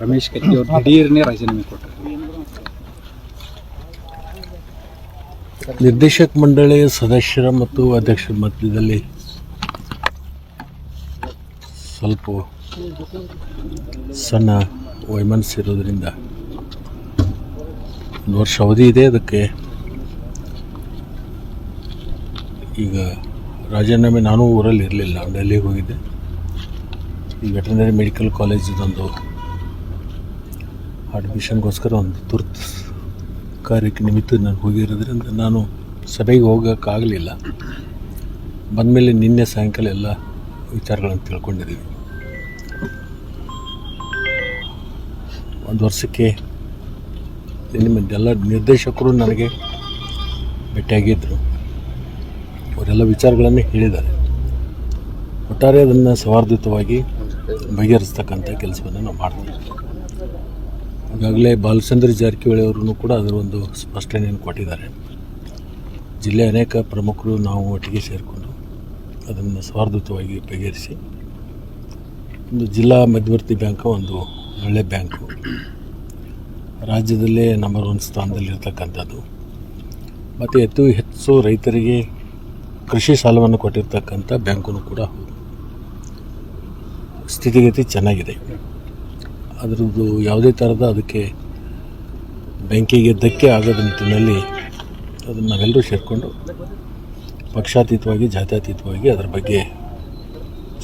ರಮೇಶ್ ಕತ್ತಿ ಅವರು ದಿಢೀರ್ನೇ ರಾಜೀನಾಮೆ ಕೊಟ್ಟರು ನಿರ್ದೇಶಕ ಮಂಡಳಿಯ ಸದಸ್ಯರ ಮತ್ತು ಅಧ್ಯಕ್ಷರ ಮಧ್ಯದಲ್ಲಿ ಸ್ವಲ್ಪ ಸಣ್ಣ ವೈಮನ್ಸ್ ಇರೋದ್ರಿಂದ ಒಂದು ವರ್ಷ ಅವಧಿ ಇದೆ, ಅದಕ್ಕೆ ಈಗ ರಾಜೀನಾಮೆ ನಾನು ಊರಲ್ಲಿ ಇರಲಿಲ್ಲ ಡೆಲ್ಲಿಗೆ ಹೋಗಿದ್ದೆ. ಈ ವೆಟರ್ನರಿ ಮೆಡಿಕಲ್ ಕಾಲೇಜಿದೊಂದು ಅಡ್ಮಿಷನ್ಗೋಸ್ಕರ ಒಂದು ತುರ್ತು ಕಾರ್ಯಕ್ಕೆ ನಿಮಿತ್ತ ನಾನು ಹೋಗಿರೋದ್ರಿಂದ ನಾನು ಸಭೆಗೆ ಹೋಗೋಕ್ಕಾಗಲಿಲ್ಲ. ಬಂದಮೇಲೆ ನಿನ್ನೆ ಸಾಯಂಕಾಲ ಎಲ್ಲ ವಿಚಾರಗಳನ್ನು ತಿಳ್ಕೊಂಡಿದ್ದೀವಿ. ಒಂದು ವರ್ಷಕ್ಕೆ ನಿಮ್ಮ ಎಲ್ಲ ನಿರ್ದೇಶಕರು ನನಗೆ ಭೇಟಿಯಾಗಿದ್ದರು ಅವರೆಲ್ಲ ವಿಚಾರಗಳನ್ನು ಹೇಳಿದ್ದಾರೆ. ಒಟ್ಟಾರೆ ಅದನ್ನು ಸೌಹಾರ್ದಯುತವಾಗಿ ಬಗೆಹರಿಸ್ತಕ್ಕಂಥ ಕೆಲಸವನ್ನು ನಾವು ಮಾಡ್ತೀವಿ. ಈಗಾಗಲೇ ಬಾಲಚಂದ್ರ ಜಾರಕಿಹೊಳಿ ಅವರು ಕೂಡ ಅದರ ಒಂದು ಸ್ಪಷ್ಟನೆಯನ್ನು ಕೊಟ್ಟಿದ್ದಾರೆ. ಜಿಲ್ಲೆ ಅನೇಕ ಪ್ರಮುಖರು ನಾವು ಒಟ್ಟಿಗೆ ಸೇರಿಕೊಂಡು ಅದನ್ನು ಸ್ವಾರ್ಧುತವಾಗಿ ಬಗೆಹರಿಸಿ, ಒಂದು ಜಿಲ್ಲಾ ಮಧ್ಯವರ್ತಿ ಬ್ಯಾಂಕು, ಒಂದು ಒಳ್ಳೆಯ ಬ್ಯಾಂಕು. ರಾಜ್ಯದಲ್ಲೇ ನಂಬರ್ ಒನ್ ಸ್ಥಾನದಲ್ಲಿರ್ತಕ್ಕಂಥದ್ದು. ಮತ್ತು ಅತಿ ಹೆಚ್ಚು ರೈತರಿಗೆ ಕೃಷಿ ಸಾಲವನ್ನು ಕೊಟ್ಟಿರ್ತಕ್ಕಂಥ ಬ್ಯಾಂಕು ಕೂಡ ಸ್ಥಿತಿಗತಿ ಚೆನ್ನಾಗಿದೆ. ಅದರದ್ದು ಯಾವುದೇ ಥರದ ಅದಕ್ಕೆ ಬೆಂಕಿಗೆ ಧಕ್ಕೆ ಆಗದ ನಿಟ್ಟಿನಲ್ಲಿ ಅದನ್ನು ನಾವೆಲ್ಲರೂ ಸೇರಿಕೊಂಡು ಪಕ್ಷಾತೀತವಾಗಿ ಜಾತ್ಯಾತೀತವಾಗಿ ಅದರ ಬಗ್ಗೆ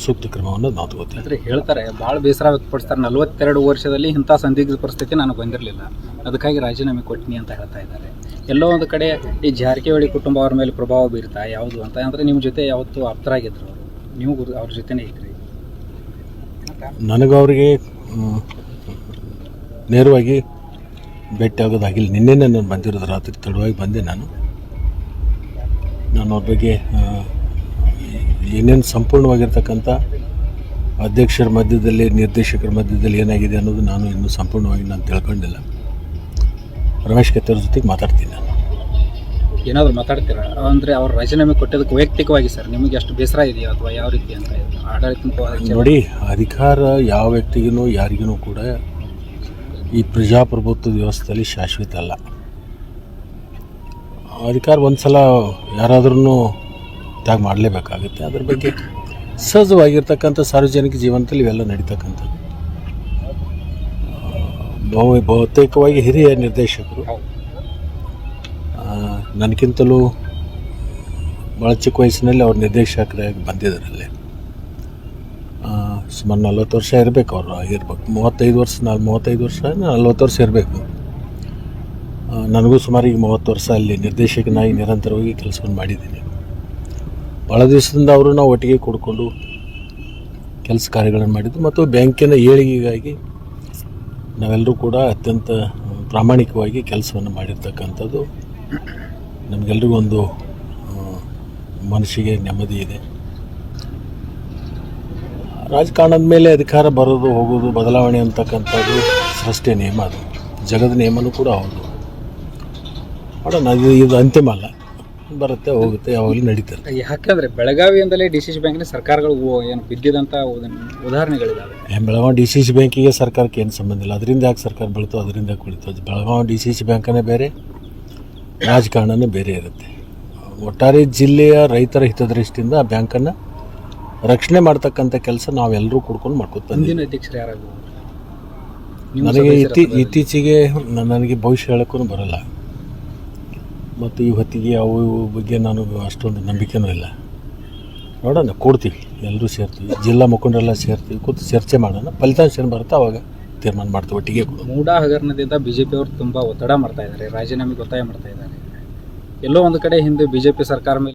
ಸೂಕ್ತ ಕ್ರಮವನ್ನು ನಾವು ತಗೋತೀವಿ. ಅಂದರೆ ಹೇಳ್ತಾರೆ ಭಾಳ ಬೇಸರ ವ್ಯಕ್ತಪಡಿಸ್ತಾರೆ. ನಲವತ್ತೆರಡು ವರ್ಷದಲ್ಲಿ ಇಂಥ ಸಂದಿಗ್ಧ ಪರಿಸ್ಥಿತಿ ನನಗೆ ಬಂದಿರಲಿಲ್ಲ. ಅದಕ್ಕಾಗಿ ರಾಜೀನಾಮೆ ಕೊಟ್ಟಿನಿ ಅಂತ ಹೇಳ್ತಾ ಇದ್ದಾರೆ. ಎಲ್ಲೋ ಒಂದು ಕಡೆ ಈ ಜಾರಕಿಹೊಳಿ ಕುಟುಂಬ ಅವ್ರ ಮೇಲೆ ಪ್ರಭಾವ ಬೀರ್ತಾ ಯಾವುದು ಅಂತ. ಅಂದರೆ ನಿಮ್ಮ ಜೊತೆ ಯಾವತ್ತೂ ಆಪ್ತರಾಗಿದ್ದರು ಅವರು ನೀವು ಅವ್ರ ಜೊತೆನೇ ಇದ್ರಿ. ನನಗೆ ಅವರಿಗೆ ನೇರವಾಗಿ ಭೇಟಿ ಆಗೋದಾಗಿಲ್ಲ ನಿನ್ನೆನೇ ನಾನು ಬಂದಿರೋದು ರಾತ್ರಿ ತಡವಾಗಿ ಬಂದೆ ನಾನು. ನಾನು ಅವ್ರ ಬಗ್ಗೆ ಏನೇನು ಸಂಪೂರ್ಣವಾಗಿರ್ತಕ್ಕಂಥ ಅಧ್ಯಕ್ಷರ ಮಧ್ಯದಲ್ಲಿ ನಿರ್ದೇಶಕರ ಮಧ್ಯದಲ್ಲಿ ಏನಾಗಿದೆ ಅನ್ನೋದು ನಾನು ಇನ್ನೂ ಸಂಪೂರ್ಣವಾಗಿ ನಾನು ತಿಳ್ಕೊಂಡಿಲ್ಲ. ರಮೇಶ್ ಕತ್ತವ್ರ ಜೊತೆಗೆ ಮಾತಾಡ್ತೀನಿ ನಾನು. ಏನಾದರೂ ಮಾತಾಡ್ತೀರಾ? ಅಂದರೆ ಅವ್ರ ರಾಜೀನಾಮೆ ಕೊಟ್ಟಿದ್ದಕ್ಕೆ ವೈಯಕ್ತಿಕವಾಗಿ ಸರ್ ನಿಮಗೆ ಅಷ್ಟು ಬೇಸರ ಇದೆಯಾ ಅಥವಾ ಯಾವ ರೀತಿ ಅಂತ? ಆಡಳಿತ ನೋಡಿ ಅಧಿಕಾರ ಯಾವ ವ್ಯಕ್ತಿಗೂ ಯಾರಿಗೂ ಕೂಡ ಈ ಪ್ರಜಾಪ್ರಭುತ್ವ ವ್ಯವಸ್ಥೆಯಲ್ಲಿ ಶಾಶ್ವತ ಅಲ್ಲ. ಅಧಿಕಾರ ಒಂದು ಸಲ ಯಾರಾದ್ರೂ ತ್ಯಾಗ ಮಾಡಲೇಬೇಕಾಗುತ್ತೆ. ಅದ್ರ ಬಗ್ಗೆ ಸಹಜವಾಗಿರ್ತಕ್ಕಂಥ ಸಾರ್ವಜನಿಕ ಜೀವನದಲ್ಲಿ ಇವೆಲ್ಲ ನಡೀತಕ್ಕಂಥದ್ದು. ಬಹು, ಬಹುತೇಕವಾಗಿ ಹಿರಿಯ ನಿರ್ದೇಶಕರು. ನನಗಿಂತಲೂ ಭಾಳ ಚಿಕ್ಕ ವಯಸ್ಸಿನಲ್ಲಿ ಅವ್ರ ನಿರ್ದೇಶಕರಾಗಿ ಬಂದಿದ್ದಾರಲ್ಲೇ. ಸುಮಾರು ನಲ್ವತ್ತು ವರ್ಷ ಇರಬೇಕು ಅವರು, ಆಗಿರ್ಬೇಕು. ಮೂವತ್ತೈದು ವರ್ಷ ನಾನು ಮೂವತ್ತೈದು ವರ್ಷ ನಲ್ವತ್ತು ವರ್ಷ ಇರಬೇಕು. ನನಗೂ ಸುಮಾರು ಈಗ ಮೂವತ್ತು ವರ್ಷ ಅಲ್ಲಿ ನಿರ್ದೇಶಕನಾಗಿ ನಿರಂತರವಾಗಿ ಕೆಲಸವನ್ನು ಮಾಡಿದ್ದೀನಿ. ಭಾಳ ದಿವಸದಿಂದ ಅವರು ನಾವು ಒಟ್ಟಿಗೆ ಕೂಡ್ಕೊಂಡು ಕೆಲಸ ಕಾರ್ಯಗಳನ್ನು ಮಾಡಿದ್ದು ಮತ್ತು ಬ್ಯಾಂಕಿನ ಏಳಿಗೆಗಾಗಿ ನಾವೆಲ್ಲರೂ ಕೂಡ ಅತ್ಯಂತ ಪ್ರಾಮಾಣಿಕವಾಗಿ ಕೆಲಸವನ್ನು ಮಾಡಿರ್ತಕ್ಕಂಥದ್ದು. ನಮಗೆಲ್ರಿಗೂ ಒಂದು ಮನಸ್ಸಿಗೆ ನೆಮ್ಮದಿ ಇದೆ. ರಾಜಕಾರಣದ ಮೇಲೆ ಅಧಿಕಾರ ಬರೋದು ಹೋಗೋದು ಬದಲಾವಣೆ ಅಂತಕ್ಕಂಥದ್ದು ಸೃಷ್ಟಿಯ ನಿಯಮ ಅದು. ಜಗದ ನಿಯಮನೂ ಕೂಡ ಹೌದು. ನೋಡೋಣ ಇದು ಇದು ಅಂತಿಮ ಅಲ್ಲ. ಬರುತ್ತೆ ಹೋಗುತ್ತೆ ಯಾವಾಗಲೂ ನಡೀತಾರೆ ಯಾಕಂದ್ರೆ ಬೆಳಗಾವಿಯಿಂದಲೇ ಡಿ ಸಿ ಸಿ ಬ್ಯಾಂಕಿನ ಸರ್ಕಾರಗಳು ಏನು ಬಿದ್ದಿದಂಥ ಉದ- ಉದಾಹರಣೆಗಳಿದ್ದಾವೆ ಏನು ಬೆಳಗಾವಿ ಡಿ ಸಿ ಸಿ ಬ್ಯಾಂಕಿಗೆ ಸರ್ಕಾರಕ್ಕೆ ಏನು ಸಂಬಂಧ ಇಲ್ಲ? ಅದರಿಂದ ಯಾಕೆ ಸರ್ಕಾರ ಬೆಳೀತೋ ಅದರಿಂದ ಕುಳಿತು? ಅದು ಬೆಳಗಾವಿ ಡಿ ಸಿ ಸಿ ಬ್ಯಾಂಕನೇ ಬೇರೆ ರಾಜಕಾರಣನೇ ಬೇರೆ ಇರುತ್ತೆ. ಒಟ್ಟಾರೆ ಜಿಲ್ಲೆಯ ರೈತರ ಹಿತದೃಷ್ಟಿಯಿಂದ ಆ ಬ್ಯಾಂಕನ್ನು ರಕ್ಷಣೆ ಮಾಡ್ತಕ್ಕಂಥ ಕೆಲಸ ನಾವೆಲ್ಲರೂ ಕುಡ್ಕೊಂಡು ಮಾಡ್ಕೊತ ಮುಂದಿನ ಅಧ್ಯಕ್ಷರು ನನಗೆ ಇತ್ತಿ ಇತ್ತೀ ಇತ್ತೀಚೆಗೆ ನನಗೆ ಭವಿಷ್ಯ ಹೇಳೋಕ್ಕೂ ಬರಲ್ಲ. ಮತ್ತು ಈ ಹೊತ್ತಿಗೆ ಅವು ಇವು ಬಗ್ಗೆ ನಾನು ಅಷ್ಟೊಂದು ನಂಬಿಕೆನೂ ಇಲ್ಲ. ನೋಡೋಣ ಕೂಡ್ತೀವಿ. ಎಲ್ಲರೂ ಸೇರ್ತೀವಿ. ಜಿಲ್ಲಾ ಮುಖಂಡರೆಲ್ಲ ಸೇರ್ತೀವಿ. ಕೂತು ಚರ್ಚೆ ಮಾಡೋಣ. ಫಲಿತಾಂಶ ಏನು ಬರುತ್ತೆ ಅವಾಗ ತೀರ್ಮಾನ ಮಾಡ್ತೀವಿ ಒಟ್ಟಿಗೆ ಕೂಡ. ಮೂಡಾ ಹಗರಣದಿಂದ ಬಿ ಜೆ ಪಿಯವರು ತುಂಬ ಒತ್ತಡ ಮಾಡ್ತಾ ಇದ್ದಾರೆ. ರಾಜೀನಾಮೆಗೆ ಒತ್ತಾಯ ಮಾಡ್ತಾ ಇದ್ದಾರೆ. ಎಲ್ಲೋ ಒಂದು ಕಡೆ ಹಿಂದೆ ಬಿ ಜೆ ಪಿ ಸರ್ಕಾರ ಮೇಲೆ